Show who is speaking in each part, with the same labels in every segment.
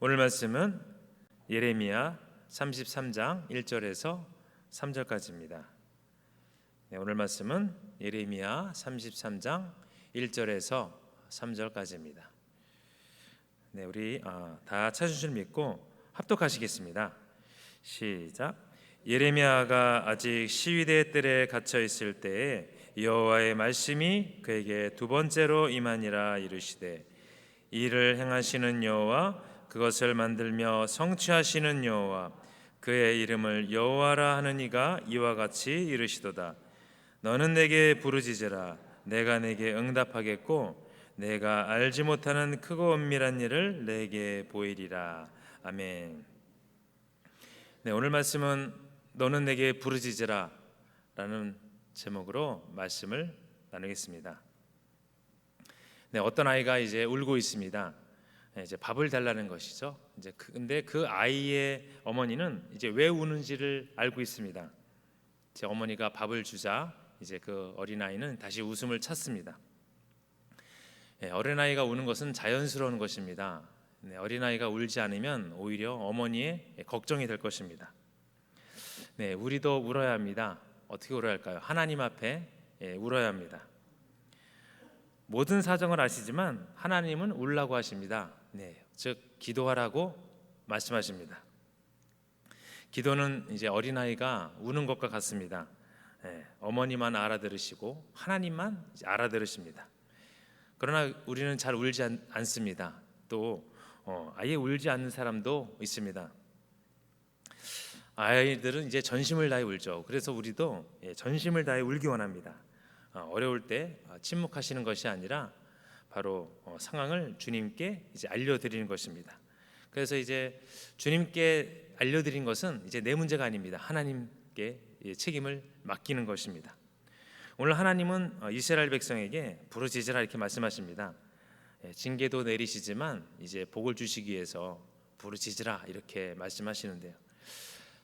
Speaker 1: 오늘 말씀은 예레미야 33장 1절에서 3절까지입니다. 네, 오늘 말씀은 예레미야 33장 1절에서 3절까지입니다. 네, 우리 아, 다 찾으신 줄 믿고 합독하시겠습니다. 시작. 예레미야가 아직 시위대 뜰에 갇혀 있을 때에 여호와의 말씀이 그에게 두 번째로 임하니라 이르시되 이를 행하시는 여호와 그것을 만들며 성취하시는 여호와 그의 이름을 여호와라 하는 이가 이와 같이 이르시도다 너는 내게 부르짖으라 내가 내게 응답하겠고 내가 알지 못하는 크고 은밀한 일을 내게 보이리라 아멘. 네, 오늘 말씀은 너는 내게 부르짖으라 라는 제목으로 말씀을 나누겠습니다. 네, 어떤 아이가 이제 울고 있습니다. 네, 이제 밥을 달라는 것이죠. 이제 그, 근데 그 아이의 어머니는 이제 왜 우는지를 알고 있습니다. 제 어머니가 밥을 주자 이제 그 어린 아이는 다시 웃음을 찾습니다. 네, 어린 아이가 우는 것은 자연스러운 것입니다. 네, 어린 아이가 울지 않으면 오히려 어머니의 걱정이 될 것입니다. 네, 우리도 울어야 합니다. 어떻게 울어야 할까요? 하나님 앞에 예, 울어야 합니다. 모든 사정을 아시지만 하나님은 울라고 하십니다. 네, 즉 기도하라고 말씀하십니다. 기도는 이제 어린 아이가 우는 것과 같습니다. 예, 어머니만 알아들으시고 하나님만 알아들으십니다. 그러나 우리는 잘 울지 않, 않습니다. 또 어, 아예 울지 않는 사람도 있습니다. 아이들은 이제 전심을 다해 울죠. 그래서 우리도 예, 전심을 다해 울기 원합니다. 어, 어려울 때 어, 침묵하시는 것이 아니라 바로 어, 상황을 주님께 이제 알려드리는 것입니다. 그래서 이제 주님께 알려드린 것은 이제 내 문제가 아닙니다. 하나님께 예, 책임을 맡기는 것입니다. 오늘 하나님은 이스라엘 백성에게 부르짖으라 이렇게 말씀하십니다. 예, 징계도 내리시지만 이제 복을 주시기 위해서 부르짖으라 이렇게 말씀하시는데요.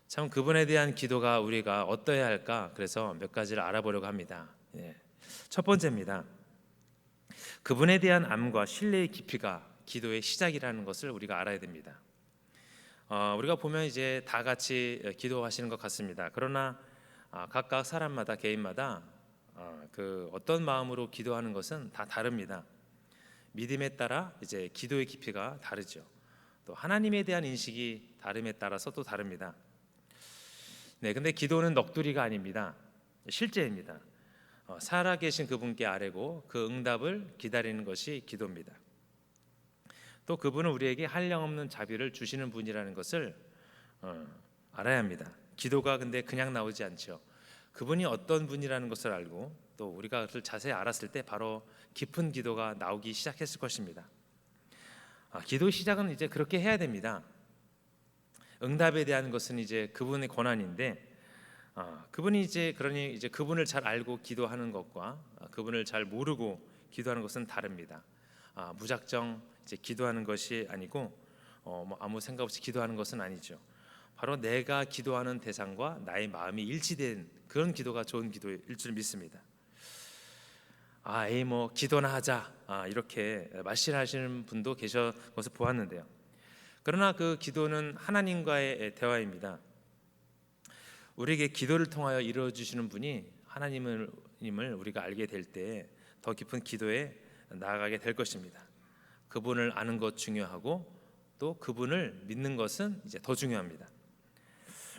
Speaker 1: 참 그분에 대한 기도가 우리가 어떠해야 할까? 그래서 몇 가지를 알아보려고 합니다. 예. 첫 번째입니다. 그분에 대한 암과 신뢰의 깊이가 기도의 시작이라는 것을 우리가 알아야 됩니다. 어, 우리가 보면 이제 다 같이 기도하시는 것 같습니다. 그러나 아, 각각 사람마다 개인마다 어, 그 어떤 마음으로 기도하는 것은 다 다릅니다. 믿음에 따라 이제 기도의 깊이가 다르죠. 또 하나님에 대한 인식이 다름에 따라서 또 다릅니다. 네, 근데 기도는 넋두리가 아닙니다. 실제입니다. 어, 살아계신 그분께 아뢰고 그 응답을 기다리는 것이 기도입니다. 또 그분은 우리에게 한량없는 자비를 주시는 분이라는 것을 어, 알아야 합니다. 기도가 근데 그냥 나오지 않죠. 그분이 어떤 분이라는 것을 알고 또 우리가 그를 자세히 알았을 때 바로 깊은 기도가 나오기 시작했을 것입니다. 아, 기도 시작은 이제 그렇게 해야 됩니다. 응답에 대한 것은 이제 그분의 권한인데 아, 그분이 이제 그러니 이제 그분을 잘 알고 기도하는 것과 아, 그분을 잘 모르고 기도하는 것은 다릅니다. 아, 무작정 이제 기도하는 것이 아니고 어, 뭐 아무 생각 없이 기도하는 것은 아니죠. 바로 내가 기도하는 대상과 나의 마음이 일치된 그런 기도가 좋은 기도일 줄 믿습니다. 아, 에이 뭐 기도나 하자 아, 이렇게 말씀하시는 분도 계셔 것을 보았는데요. 그러나 그 기도는 하나님과의 대화입니다. 우리에게 기도를 통하여 이루어 주시는 분이 하나님을 우리가 알게 될 때 더 깊은 기도에 나아가게 될 것입니다. 그분을 아는 것 중요하고 또 그분을 믿는 것은 이제 더 중요합니다.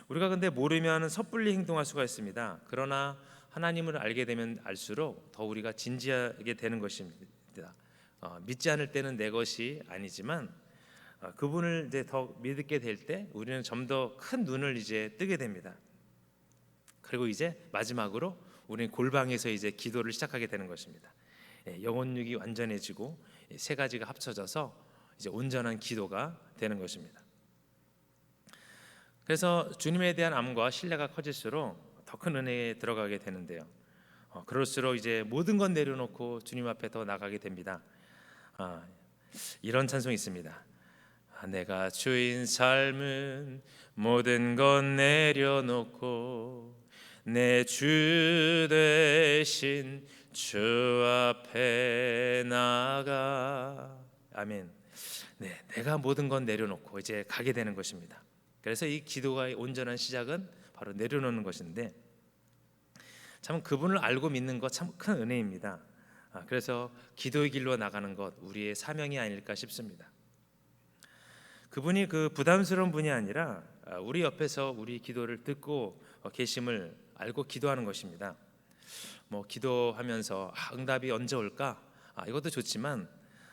Speaker 1: 우리가 근데 모르면 섣불리 행동할 수가 있습니다. 그러나 하나님을 알게 되면 알수록 더 우리가 진지하게 되는 것입니다. 어, 믿지 않을 때는 내 것이 아니지만 어, 그분을 이제 더 믿게 될 때 우리는 좀 더 큰 눈을 이제 뜨게 됩니다. 그리고 이제 마지막으로 우리는 골방에서 이제 기도를 시작하게 되는 것입니다. 예, 영혼육이 완전해지고 세 가지가 합쳐져서 이제 온전한 기도가 되는 것입니다. 그래서 주님에 대한 암과 신뢰가 커질수록 더 큰 은혜에 들어가게 되는데요. 어, 그럴수록 이제 모든 건 내려놓고 주님 앞에 더 나가게 됩니다. 아, 이런 찬송이 있습니다. 아, 내가 주인 삶은 모든 건 내려놓고 내 주 대신 주 앞에 나가 아멘. 네, 내가 모든 건 내려놓고 이제 가게 되는 것입니다. 그래서 이 기도가의 온전한 시작은 바로 내려놓는 것인데 참 그분을 알고 믿는 것 참 큰 은혜입니다. 아, 그래서 기도의 길로 나가는 것 우리의 사명이 아닐까 싶습니다. 그분이 그 부담스러운 분이 아니라 아, 우리 옆에서 우리 기도를 듣고 어, 계심을 알고 기도하는 것입니다. 뭐 기도하면서 아, 응답이 언제 올까? 아, 이것도 좋지만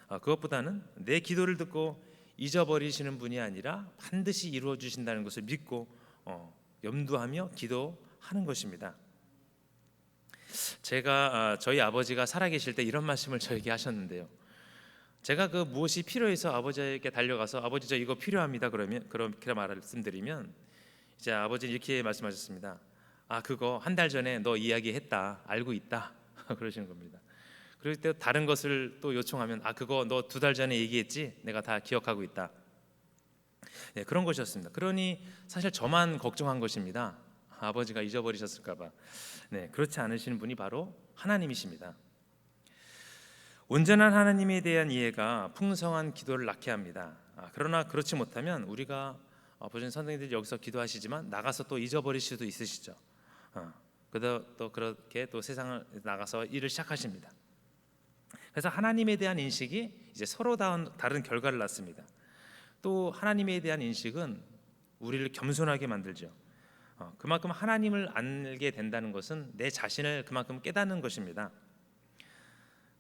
Speaker 1: 아, 그것보다는 내 기도를 듣고 잊어버리시는 분이 아니라 반드시 이루어 주신다는 것을 믿고 어, 염두하며 기도하는 것입니다. 제가 아, 저희 아버지가 살아계실 때 이런 말씀을 저에게 하셨는데요. 제가 그 무엇이 필요해서 아버지에게 달려가서 아버지 저 이거 필요합니다 그러면 그렇게 말씀드리면 이제 아버지는 이렇게 말씀하셨습니다. 아 그거 한 달 전에 너 이야기했다 알고 있다 그러시는 겁니다. 그럴 때 다른 것을 또 요청하면 아 그거 너 두 달 전에 얘기했지 내가 다 기억하고 있다. 네, 그런 것이었습니다. 그러니 사실 저만 걱정한 것입니다. 아버지가 잊어버리셨을까봐. 네, 그렇지 않으시는 분이 바로 하나님이십니다. 온전한 하나님에 대한 이해가 풍성한 기도를 낳게 합니다. 아, 그러나 그렇지 못하면 우리가 어, 보신 선생님들 여기서 기도하시지만 나가서 또 잊어버릴 수도 있으시죠. 어, 그래도 또 그렇게 또 세상을 나가서 일을 시작하십니다. 그래서 하나님에 대한 인식이 이제 서로 다른, 결과를 낳습니다. 또 하나님에 대한 인식은 우리를 겸손하게 만들죠. 어, 그만큼 하나님을 알게 된다는 것은 내 자신을 그만큼 깨닫는 것입니다.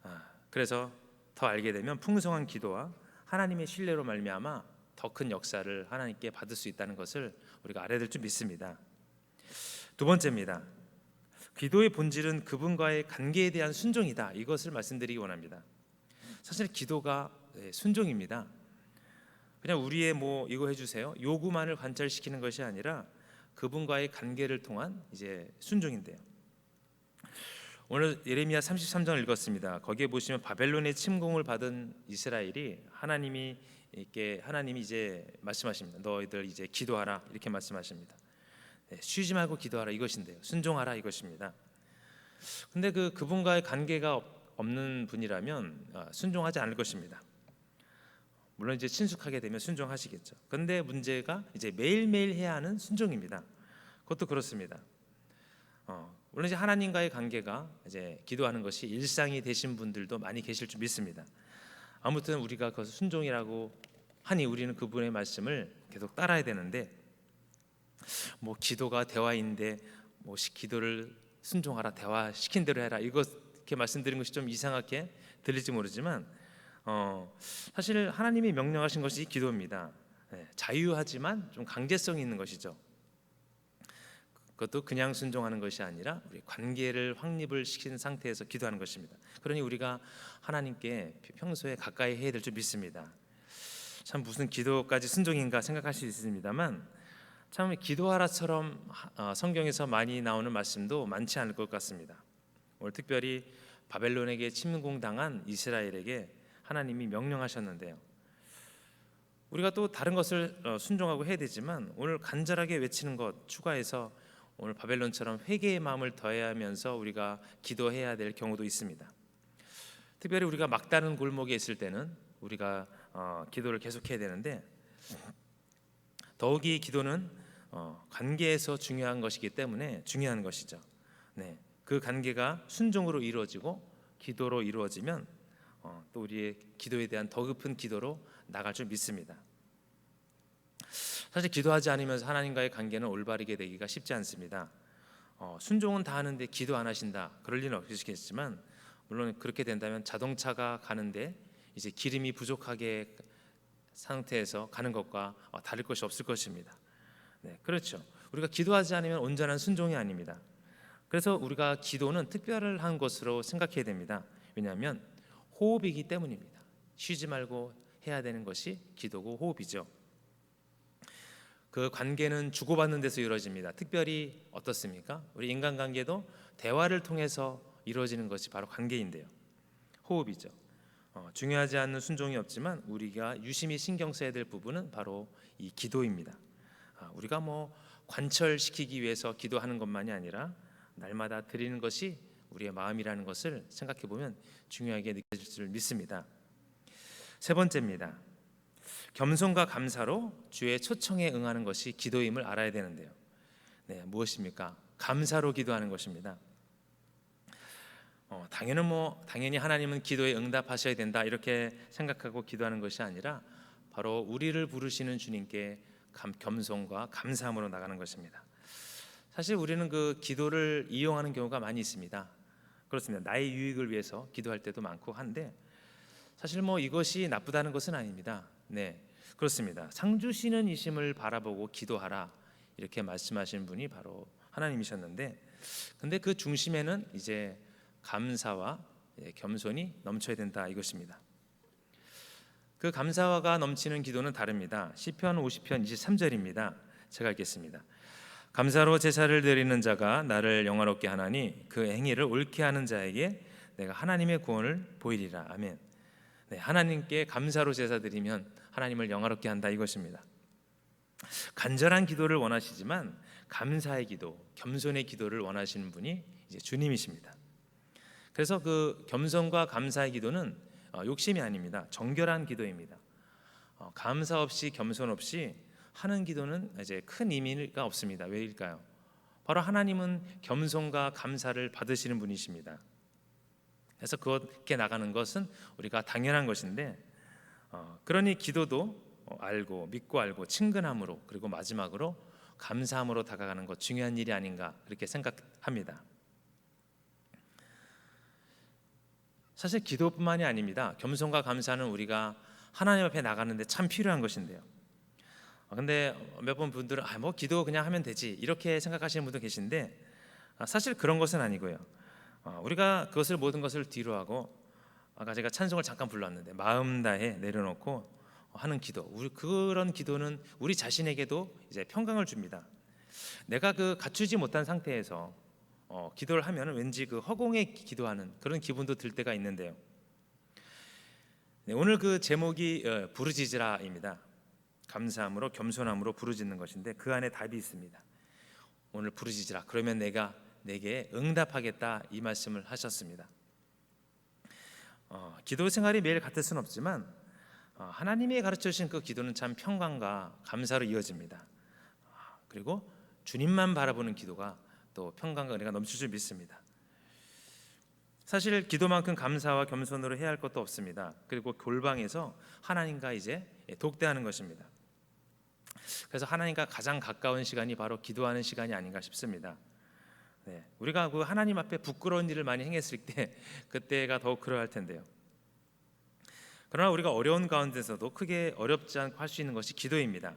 Speaker 1: 아, 그래서 더 알게 되면 풍성한 기도와 하나님의 신뢰로 말미암아 더 큰 역사를 하나님께 받을 수 있다는 것을 우리가 알아야 될 줄 믿습니다. 두 번째입니다. 기도의 본질은 그분과의 관계에 대한 순종이다. 이것을 말씀드리기 원합니다. 사실 기도가 네, 순종입니다. 그냥 우리의 뭐 이거 해주세요 요구만을 관철시키는 것이 아니라 그분과의 관계를 통한 이제 순종인데요. 오늘 예레미야 33장을 읽었습니다. 거기에 보시면 바벨론의 침공을 받은 이스라엘이 하나님이 이렇게 하나님이 이제 말씀하십니다. 너희들 이제 기도하라 이렇게 말씀하십니다. 네, 쉬지 말고 기도하라 이것인데요. 순종하라 이것입니다. 근데 그 그분과의 관계가 없는 분이라면 아, 순종하지 않을 것입니다. 물론 이제 친숙하게 되면 순종하시겠죠. 근데 문제가 이제 매일매일 해야 하는 순종입니다. 그것도 그렇습니다. 어, 물론 이제 하나님과의 관계가 이제 기도하는 것이 일상이 되신 분들도 많이 계실 줄 믿습니다. 아무튼 우리가 그 순종이라고 하니 우리는 그분의 말씀을 계속 따라야 되는데 뭐 기도가 대화인데 뭐 기도를 순종하라 대화 시킨 대로 해라 이렇게 말씀드린 것이 좀 이상하게 들릴지 모르지만 어, 사실 하나님이 명령하신 것이 기도입니다. 네, 자유하지만 좀 강제성이 있는 것이죠. 그것도 그냥 순종하는 것이 아니라 우리 관계를 확립을 시킨 상태에서 기도하는 것입니다. 그러니 우리가 하나님께 평소에 가까이 해야 될 줄 믿습니다. 참 무슨 기도까지 순종인가 생각할 수 있습니다만 참 기도하라처럼 어, 성경에서 많이 나오는 말씀도 많지 않을 것 같습니다. 오늘 특별히 바벨론에게 침공당한 이스라엘에게 하나님이 명령하셨는데요. 우리가 또 다른 것을 어, 순종하고 해야 되지만 오늘 간절하게 외치는 것 추가해서 오늘 바벨론처럼 회개의 마음을 더해야 하면서 우리가 기도해야 될 경우도 있습니다. 특별히 우리가 막다른 골목에 있을 때는 우리가 어, 기도를 계속해야 되는데 더욱이 기도는 어, 관계에서 중요한 것이기 때문에 중요한 것이죠. 네, 그 관계가 순종으로 이루어지고 기도로 이루어지면 어, 또 우리의 기도에 대한 더 깊은 기도로 나갈 줄 믿습니다. 사실 기도하지 않으면서 하나님과의 관계는 올바르게 되기가 쉽지 않습니다. 어, 순종은 다 하는데 기도 안 하신다. 그럴 리는 없으시겠지만 물론 그렇게 된다면 자동차가 가는데 이제 기름이 부족하게 상태에서 가는 것과 어, 다를 것이 없을 것입니다. 네, 그렇죠. 우리가 기도하지 않으면 온전한 순종이 아닙니다. 그래서 우리가 기도는 특별한 것으로 생각해야 됩니다. 왜냐하면 호흡이기 때문입니다. 쉬지 말고 해야 되는 것이 기도고 호흡이죠. 그 관계는 주고받는 데서 이루어집니다. 특별히 어떻습니까? 우리 인간관계도 대화를 통해서 이루어지는 것이 바로 관계인데요. 호흡이죠. 어, 중요하지 않는 순종이 없지만 우리가 유심히 신경 써야 될 부분은 바로 이 기도입니다. 아, 우리가 뭐 관철시키기 위해서 기도하는 것만이 아니라 날마다 드리는 것이 우리의 마음이라는 것을 생각해 보면 중요하게 느껴질 줄 믿습니다. 세 번째입니다. 겸손과 감사로 주의 초청에 응하는 것이 기도임을 알아야 되는데요. 네, 무엇입니까? 감사로 기도하는 것입니다. 어, 당연히 뭐 당연히 하나님은 기도에 응답하셔야 된다 이렇게 생각하고 기도하는 것이 아니라 바로 우리를 부르시는 주님께 감, 겸손과 감사함으로 나가는 것입니다. 사실 우리는 그 기도를 이용하는 경우가 많이 있습니다. 그렇습니다. 나의 유익을 위해서 기도할 때도 많고 한데 사실 뭐 이것이 나쁘다는 것은 아닙니다. 네, 그렇습니다. 상 주시는 이심을 바라보고 기도하라 이렇게 말씀하신 분이 바로 하나님이셨는데, 근데 그 중심에는 이제 감사와 예, 겸손이 넘쳐야 된다 이것입니다. 그 감사가 넘치는 기도는 다릅니다. 시편 50편 23절입니다. 제가 읽겠습니다. 감사로 제사를 드리는 자가 나를 영화롭게 하나니 그 행위를 옳게 하는 자에게 내가 하나님의 구원을 보이리라. 아멘. 네, 하나님께 감사로 제사 드리면 하나님을 영화롭게 한다 이것입니다. 간절한 기도를 원하시지만 감사의 기도, 겸손의 기도를 원하시는 분이 이제 주님이십니다. 그래서 그 겸손과 감사의 기도는 어, 욕심이 아닙니다. 정결한 기도입니다. 어, 감사 없이 겸손 없이 하는 기도는 이제 큰 의미가 없습니다. 왜일까요? 바로 하나님은 겸손과 감사를 받으시는 분이십니다. 그래서 그렇게 나가는 것은 우리가 당연한 것인데, 어, 그러니 기도도 어, 알고 믿고 알고 친근함으로 그리고 마지막으로 감사함으로 다가가는 것 중요한 일이 아닌가 그렇게 생각합니다. 사실 기도뿐만이 아닙니다. 겸손과 감사는 우리가 하나님 앞에 나가는데 참 필요한 것인데요. 어, 근데 몇 번 분들은 아, 뭐 기도 그냥 하면 되지 이렇게 생각하시는 분도 계신데 아, 사실 그런 것은 아니고요. 어, 우리가 그것을 모든 것을 뒤로 하고 아까 제가 찬송을 잠깐 불렀는데 마음 다해 내려놓고 하는 기도. 우리 그런 기도는 우리 자신에게도 이제 평강을 줍니다. 내가 그 갖추지 못한 상태에서 어, 기도를 하면 왠지 그 허공에 기도하는 그런 기분도 들 때가 있는데요. 네, 오늘 그 제목이 어, 부르짖으라입니다. 감사함으로 겸손함으로 부르짖는 것인데 그 안에 답이 있습니다. 오늘 부르짖으라. 그러면 내가 내게 응답하겠다 이 말씀을 하셨습니다. 어, 기도 생활이 매일 같을 수는 없지만 어, 하나님이 가르쳐 주신 그 기도는 참 평강과 감사로 이어집니다. 어, 그리고 주님만 바라보는 기도가 또 평강과 은혜가 넘칠 줄 믿습니다. 사실 기도만큼 감사와 겸손으로 해야 할 것도 없습니다. 그리고 골방에서 하나님과 이제 독대하는 것입니다. 그래서 하나님과 가장 가까운 시간이 바로 기도하는 시간이 아닌가 싶습니다. 네, 우리가 그 하나님 앞에 부끄러운 일을 많이 행했을 때 그때가 더욱 그러할 텐데요. 그러나 우리가 어려운 가운데서도 크게 어렵지 않고 할 수 있는 것이 기도입니다.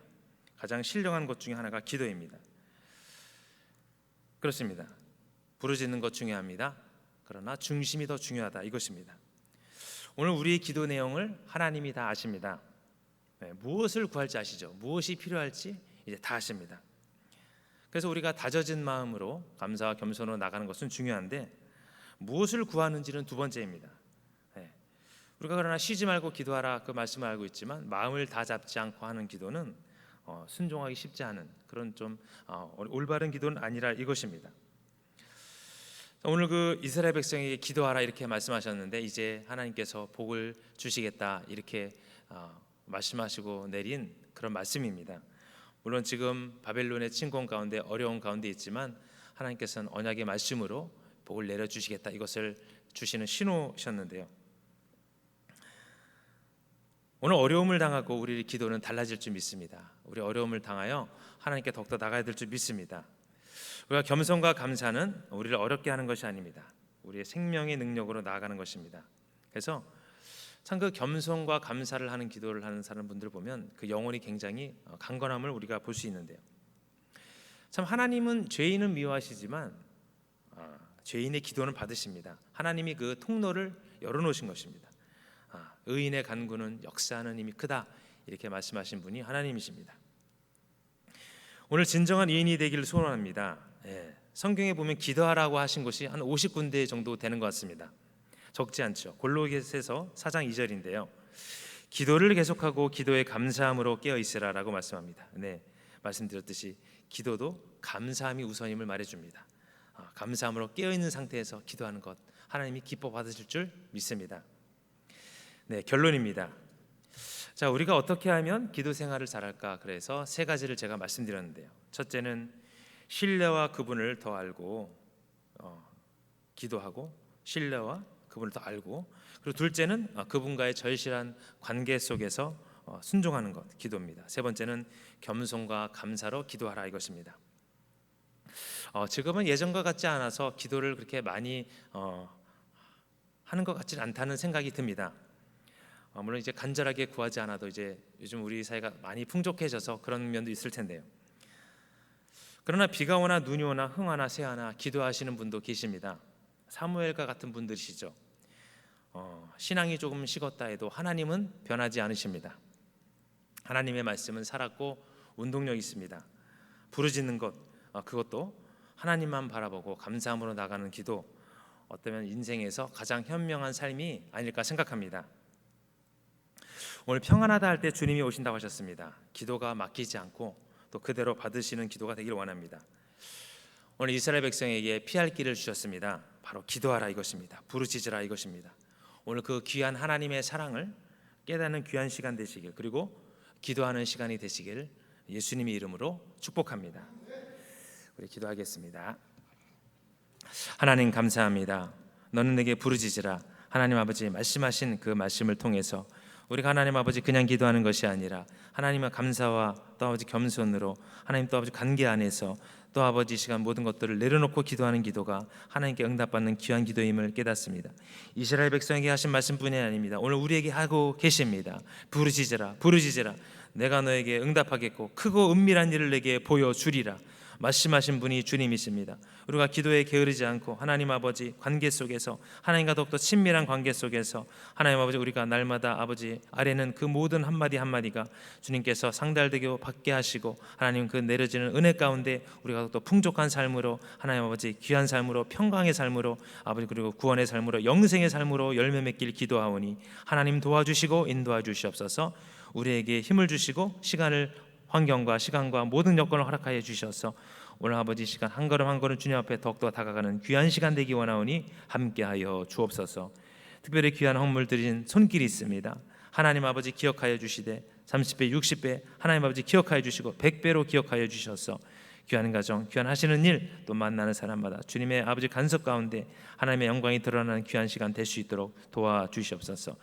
Speaker 1: 가장 신령한 것 중에 하나가 기도입니다. 그렇습니다. 부르짖는 것 중요합니다. 그러나 중심이 더 중요하다 이것입니다. 오늘 우리의 기도 내용을 하나님이 다 아십니다. 네, 무엇을 구할지 아시죠? 무엇이 필요할지 이제 다 아십니다. 그래서 우리가 다져진 마음으로 감사와 겸손으로 나가는 것은 중요한데 무엇을 구하는지는 두 번째입니다. 네. 우리가 그러나 쉬지 말고 기도하라 그 말씀을 알고 있지만 마음을 다 잡지 않고 하는 기도는 어, 순종하기 쉽지 않은 그런 좀 어, 올바른 기도는 아니라 이것입니다. 오늘 그 이스라엘 백성에게 기도하라 이렇게 말씀하셨는데 이제 하나님께서 복을 주시겠다 이렇게 어, 말씀하시고 내린 그런 말씀입니다. 물론 지금 바벨론의 침공 가운데 어려운 가운데 있지만 하나님께서는 언약의 말씀으로 복을 내려 주시겠다 이것을 주시는 신호셨는데요. 오늘 어려움을 당하고 우리 기도는 달라질 줄 믿습니다. 우리 어려움을 당하여 하나님께 더욱더 나가야 될 줄 믿습니다. 우리가 겸손과 감사는 우리를 어렵게 하는 것이 아닙니다. 우리의 생명의 능력으로 나아가는 것입니다. 그래서 참 그 겸손과 감사를 하는 기도를 하는 사람분들 보면 그 영혼이 굉장히 어, 강건함을 우리가 볼 수 있는데요. 참 하나님은 죄인은 미워하시지만 아, 죄인의 기도는 받으십니다. 하나님이 그 통로를 열어놓으신 것입니다. 아, 의인의 간구는 역사하는 힘이 크다 이렇게 말씀하신 분이 하나님이십니다. 오늘 진정한 의인이 되기를 소원합니다. 예, 성경에 보면 기도하라고 하신 것이 한 50군데 정도 되는 것 같습니다. 적지 않죠. 골로새서 4장 2절인데요. 기도를 계속하고 기도에 감사함으로 깨어 있으라라고 말씀합니다. 네, 말씀드렸듯이 기도도 감사함이 우선임을 말해줍니다. 아, 감사함으로 깨어 있는 상태에서 기도하는 것 하나님이 기뻐 받으실 줄 믿습니다. 네, 결론입니다. 자, 우리가 어떻게 하면 기도 생활을 잘할까? 그래서 세 가지를 제가 말씀드렸는데요. 첫째는 신뢰와 그분을 더 알고 어, 기도하고 신뢰와 그분을 더 알고 그리고 둘째는 어, 그분과의 절실한 관계 속에서 어, 순종하는 것 기도입니다. 세 번째는 겸손과 감사로 기도하라 이것입니다. 어, 지금은 예전과 같지 않아서 기도를 그렇게 많이 어, 하는 것 같지는 않다는 생각이 듭니다. 어, 물론 이제 간절하게 구하지 않아도 이제 요즘 우리 사회가 많이 풍족해져서 그런 면도 있을 텐데요. 그러나 비가 오나 눈이 오나 흥하나 새하나 기도하시는 분도 계십니다. 사무엘과 같은 분들이시죠. 어, 신앙이 조금 식었다 해도 하나님은 변하지 않으십니다. 하나님의 말씀은 살았고 운동력 있습니다. 부르짖는 것 어, 그것도 하나님만 바라보고 감사함으로 나가는 기도 어쩌면 인생에서 가장 현명한 삶이 아닐까 생각합니다. 오늘 평안하다 할 때 주님이 오신다고 하셨습니다. 기도가 막히지 않고 또 그대로 받으시는 기도가 되기를 원합니다. 오늘 이스라엘 백성에게 피할 길을 주셨습니다. 바로 기도하라 이것입니다. 부르짖으라 이것입니다. 오늘 그 귀한 하나님의 사랑을 깨닫는 귀한 시간 되시길 그리고 기도하는 시간이 되시길 예수님의 이름으로 축복합니다. 우리 기도하겠습니다. 하나님 감사합니다. 너는 내게 부르짖으라. 하나님 아버지 말씀하신 그 말씀을 통해서 우리가 하나님 아버지 그냥 기도하는 것이 아니라 하나님의 감사와 또 아버지 겸손으로 하나님 또 아버지 관계 안에서 또 아버지 이 시간 모든 것들을 내려놓고 기도하는 기도가 하나님께 응답받는 귀한 기도임을 깨닫습니다. 이스라엘 백성에게 하신 말씀뿐이 아닙니다. 오늘 우리에게 하고 계십니다. 부르짖으라 부르짖으라 내가 너에게 응답하겠고 크고 은밀한 일을 내게 보여 주리라. 말씀하신 분이 주님이십니다. 우리가 기도에 게으르지 않고 하나님 아버지 관계 속에서 하나님과 더욱더 친밀한 관계 속에서 하나님 아버지 우리가 날마다 아버지 아래는 그 모든 한마디 한마디가 주님께서 상달되게 받게 하시고 하나님 그 내려지는 은혜 가운데 우리가 더욱더 풍족한 삶으로 하나님 아버지 귀한 삶으로 평강의 삶으로 아버지 그리고 구원의 삶으로 영생의 삶으로 열매 맺길 기도하오니 하나님 도와주시고 인도하 주시옵소서 우리에게 힘을 주시고 시간을 환경과 시간과 모든 여건을 허락하여 주셔서 오늘 아버지 시간 한 걸음 한 걸음 주님 앞에 더욱더 다가가는 귀한 시간 되기 원하오니 함께하여 주옵소서. 특별히 귀한 헌물 드린 손길이 있습니다. 하나님 아버지 기억하여 주시되 30배 60배 하나님 아버지 기억하여 주시고 100배로 기억하여 주셔서 귀한 가정, 귀한 하시는 일, 또 만나는 사람마다 주님의 아버지 간섭 가운데 하나님의 영광이 드러나는 귀한 시간 될 수 있도록 도와주시옵소서.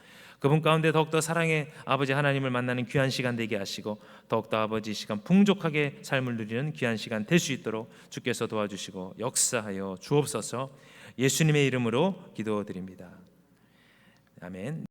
Speaker 1: 그분 가운데 더욱더 사랑의 아버지 하나님을 만나는 귀한 시간 되게 하시고 더욱더 아버지 시간 풍족하게 삶을 누리는 귀한 시간 될 수 있도록 주께서 도와주시고 역사하여 주옵소서 예수님의 이름으로 기도드립니다. 아멘.